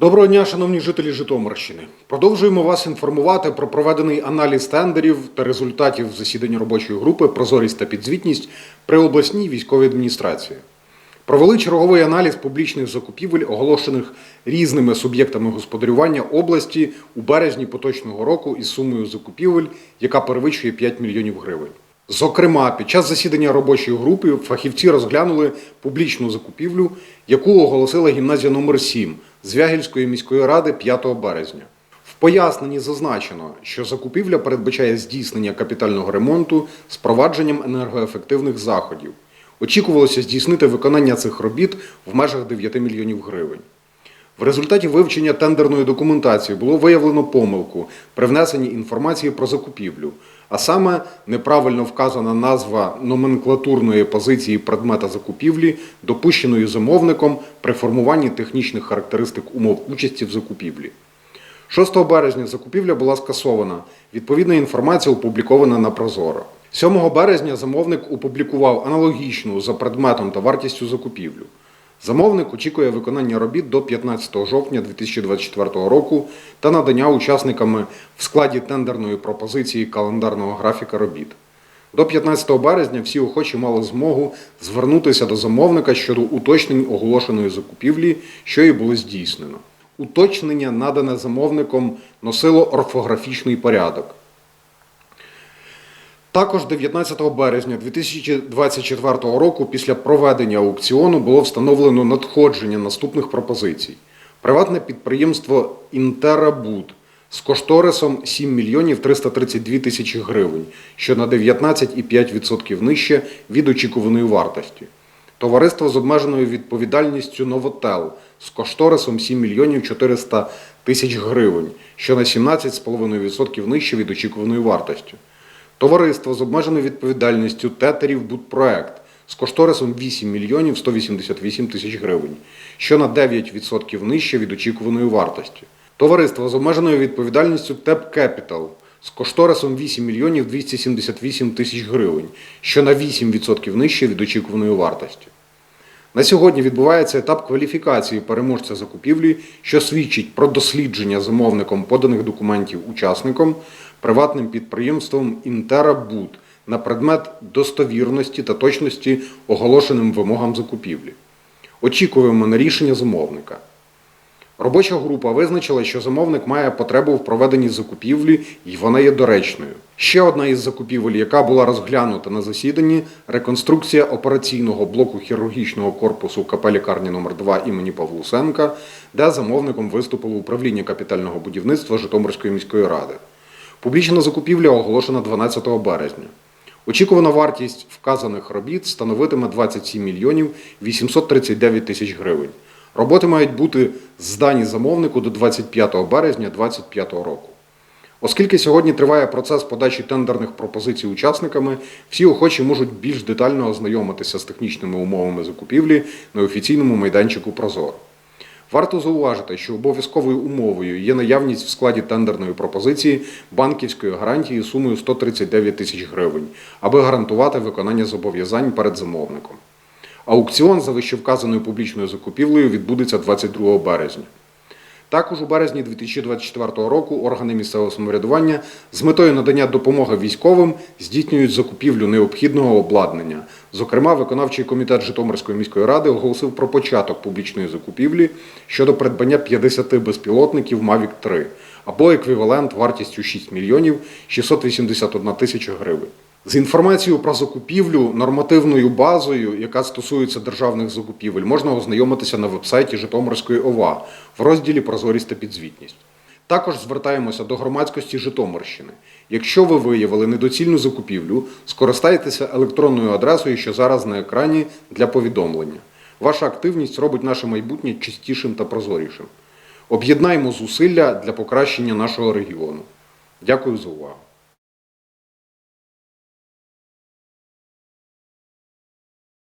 Доброго дня, шановні жителі Житомирщини. Продовжуємо вас інформувати про проведений аналіз тендерів та результатів засідання робочої групи Прозорість та підзвітність при обласній військовій адміністрації. Провели черговий аналіз публічних закупівель, оголошених різними суб'єктами господарювання області у березні поточного року із сумою закупівель, яка перевищує 5 мільйонів гривень. Зокрема, під час засідання робочої групи фахівці розглянули публічну закупівлю, яку оголосила гімназія номер 7 Звягільської міської ради 5 березня. В поясненні зазначено, що закупівля передбачає здійснення капітального ремонту з провадженням енергоефективних заходів. Очікувалося здійснити виконання цих робіт в межах 9 мільйонів гривень. В результаті вивчення тендерної документації було виявлено помилку при внесенні інформації про закупівлю, а саме неправильно вказана назва номенклатурної позиції предмета закупівлі, допущеної замовником при формуванні технічних характеристик умов участі в закупівлі. 6 березня закупівля була скасована. Відповідна інформація опублікована на Прозоро. 7 березня замовник опублікував аналогічну за предметом та вартістю закупівлю. Замовник очікує виконання робіт до 15 жовтня 2024 року та надання учасниками в складі тендерної пропозиції календарного графіка робіт. До 15 березня всі охочі мали змогу звернутися до замовника щодо уточнень оголошеної закупівлі, що і було здійснено. Уточнення, надане замовником, носило орфографічний порядок. Також 19 березня 2024 року після проведення аукціону було встановлено надходження наступних пропозицій. Приватне підприємство «Інтерабуд» з кошторисом 7 мільйонів 332 тисячі гривень, що на 19,5% нижче від очікуваної вартості. Товариство з обмеженою відповідальністю «Новотел» з кошторисом 7 мільйонів 400 тисяч гривень, що на 17,5% нижче від очікуваної вартості. Товариство з обмеженою відповідальністю Тетерів Будпроект з кошторисом 8 мільйонів 188 тисяч гривень, що на 9% нижче від очікуваної вартості. Товариство з обмеженою відповідальністю ТЕП Кепітал з кошторисом 8 мільйонів 278 тисяч гривень, що на 8% нижче від очікуваної вартості. На сьогодні відбувається етап кваліфікації переможця закупівлі, що свідчить про дослідження замовником поданих документів учасником приватним підприємством «Інтерабуд» на предмет достовірності та точності оголошеним вимогам закупівлі. Очікуємо на рішення замовника. Робоча група визначила, що замовник має потребу в проведенні закупівлі і вона є доречною. Ще одна із закупівель, яка була розглянута на засіданні, реконструкція операційного блоку хірургічного корпусу КП лікарні номер 2 імені Павлусенка, де замовником виступило управління капітального будівництва Житомирської міської ради. Публічна закупівля оголошена 12 березня. Очікувана вартість вказаних робіт становитиме 27 мільйонів 839 тисяч гривень. Роботи мають бути здані замовнику до 25 березня 2025 року. Оскільки сьогодні триває процес подачі тендерних пропозицій учасниками, всі охочі можуть більш детально ознайомитися з технічними умовами закупівлі на офіційному майданчику Прозоро. Варто зауважити, що обов'язковою умовою є наявність в складі тендерної пропозиції банківської гарантії сумою 139 тисяч гривень, аби гарантувати виконання зобов'язань перед замовником. Аукціон за вищевказаною публічною закупівлею відбудеться 22 березня. Також у березні 2024 року органи місцевого самоврядування з метою надання допомоги військовим здійснюють закупівлю необхідного обладнання. Зокрема, виконавчий комітет Житомирської міської ради оголосив про початок публічної закупівлі щодо придбання 50 безпілотників Mavic 3 або еквівалент вартістю 6 мільйонів 681 тисяча гривень. З інформацією про закупівлю нормативною базою, яка стосується державних закупівель, можна ознайомитися на вебсайті Житомирської ОВА в розділі Прозорість та підзвітність. Також звертаємося до громадськості Житомирщини. Якщо ви виявили недоцільну закупівлю, скористайтеся електронною адресою, що зараз на екрані для повідомлення. Ваша активність робить наше майбутнє чистішим та прозорішим. Об'єднаймо зусилля для покращення нашого регіону. Дякую за увагу.